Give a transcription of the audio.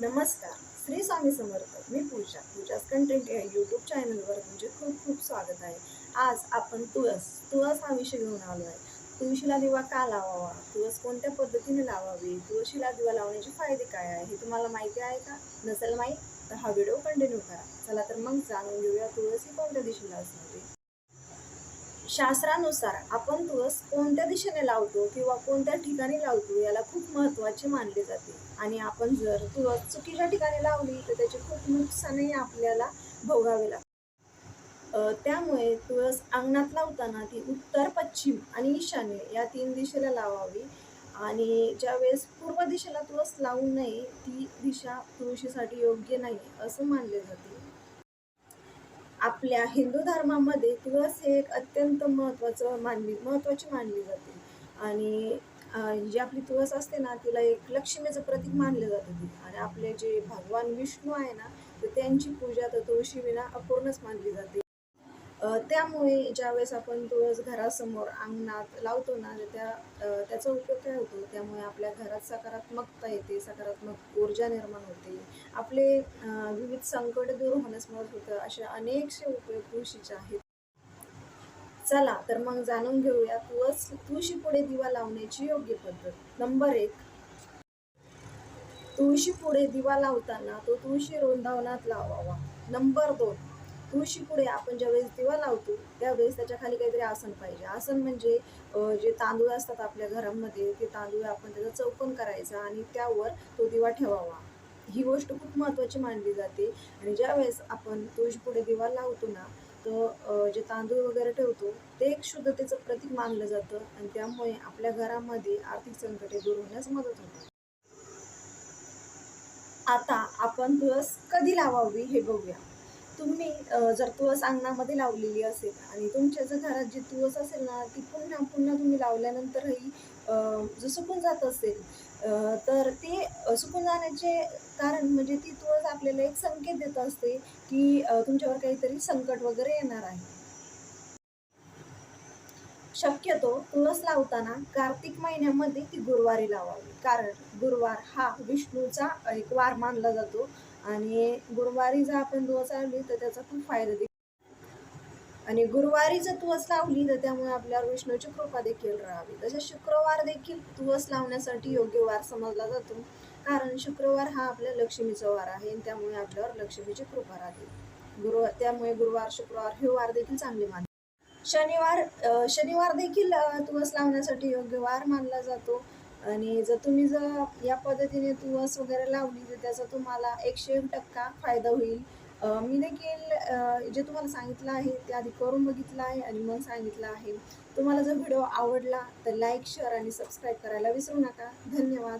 नमस्कार. श्री स्वामी समर्थ. मी पूजा. पूजाच कंटेंट या यूट्यूब चॅनलवर तुमचे खूप खूप स्वागत आहे. आज आपण तुळस तुळस हा विषय घेऊन आलो आहे तुळशीला दिवा का लावावा? तुळस कोणत्या पद्धतीने लावावी? तुळशीला दिवा लावण्याचे फायदे काय आहे? हे तुम्हाला माहिती आहे का? नसेल माहीत तर हा व्हिडिओ कंटिन्यू करा. चला तर मग जाणून घेऊया तुळस ही कोणत्या दिशेला असणारी शास्त्रानुसार आपण तुळस कोणत्या दिशेने लावतो किंवा कोणत्या ठिकाणी लावतो याला खूप महत्त्वाचे मानले जाते. आणि आपण जर तुळस चुकीच्या ठिकाणी लावली तर त्याचे खूप नुकसानही आपल्याला भोगावे लागते. त्यामुळे तुळस अंगणात लावताना ती उत्तर पश्चिम आणि ईशान्य या तीन दिशेला लावावी. आणि ज्यावेळेस पूर्व दिशेला तुळस लावू नये ती दिशा तुळशीसाठी योग्य नाही असं मानले जाते. आपल्या हिंदू धर्मामध्ये तुळस हे एक अत्यंत महत्त्वाचं मानली महत्त्वाची मानली जाते. आणि जी आपली तुळस असते ना तिला एक लक्ष्मीचं प्रतीक मानलं जातं ती आणि आपले जे भगवान विष्णू आहे ना तर त्यांची पूजा तर तुळशीविना अपूर्णच मानली जाते. त्यामुळे ज्यावेळेस आपण तुळस घरासमोर अंगणात लावतो ना त्या त्याचा उपयोग काय होतो? त्यामुळे आपल्या घरात सकारात्मकता येते सकारात्मक ऊर्जा निर्माण होते. आपले विविध संकट दूर होण्यास मदत होतं असे अनेकसे उपयोग तुळशीचे आहेत. चला तर मग जाणून घेऊया तुळस तुळशी पुढे दिवा लावण्याची योग्य पद्धत. नंबर एक. तुळशी पुढे दिवा लावताना तो तुळशी रोंदावनात लावावा. नंबर दोन. तुळशी पुढे आपण ज्यावेळेस दिवा लावतो त्यावेळेस त्याच्याखाली काहीतरी आसन पाहिजे. आसन म्हणजे जे तांदूळ असतात आपल्या घरामध्ये ते तांदूळ आपण त्याचा चौकन करायचा आणि त्यावर तो दिवा ठेवावा. ही गोष्ट खूप महत्त्वाची मानली जाते. आणि ज्यावेळेस आपण तुळशी पुढे दिवा लावतो ना तर जे तांदूळ वगैरे ठेवतो ते एक शुद्धतेचं प्रतीक मानलं जातं आणि त्यामुळे आपल्या घरामध्ये आर्थिक संकटे दूर होण्यास मदत होते. आता आपण तुळस कधी लावावी हे बघूया. तुम्ही जर तुळस अंगणामध्ये लावलेली असेल आणि तुमच्या जर घरात जी तुळस असेल ना ती पुन्हा पुन्हा तुम्ही लावल्यानंतरही जर सुकून जात असेल तर ते सुकून जाण्याचे कारण म्हणजे ती तुळस आपल्याला एक संकेत देत असते की तुमच्यावर काहीतरी संकट वगैरे येणार आहे. शक्यतो तुळस लावताना कार्तिक महिन्यामध्ये ती गुरुवारी लावावी. कारण गुरुवार हा विष्णूचा एक वार मानला जातो. आणि गुरुवारी जर आपण तुळस लावली तर त्याचा खूप फायदा देखील आणि गुरुवारी जर तुळस लावली तर त्यामुळे आपल्यावर विष्णूची कृपा देखील राहावी. तसेच शुक्रवार देखील तुळस लावण्यासाठी योग्य वार समजला जातो. कारण शुक्रवार हा आपल्या लक्ष्मीचा वार आहे आणि त्यामुळे आपल्यावर लक्ष्मीची कृपा राहते. गुरु त्यामुळे गुरुवार शुक्रवार हे वार देखील चांगले मानले शनिवार शनिवार देखील तुळस लावण्यासाठी योग्य वार मानला जातो. आणि जर तुम्ही जर या पद्धतीने तुळस वगैरे लावली तर त्याचा तुम्हाला एकशे टक्का फायदा होईल. मी देखील जे तुम्हाला सांगितलं आहे ते आधी करून बघितलं आहे आणि मग सांगितलं आहे. तुम्हाला जर व्हिडिओ आवडला तर लाईक शेअर आणि सबस्क्राईब करायला विसरू नका. धन्यवाद.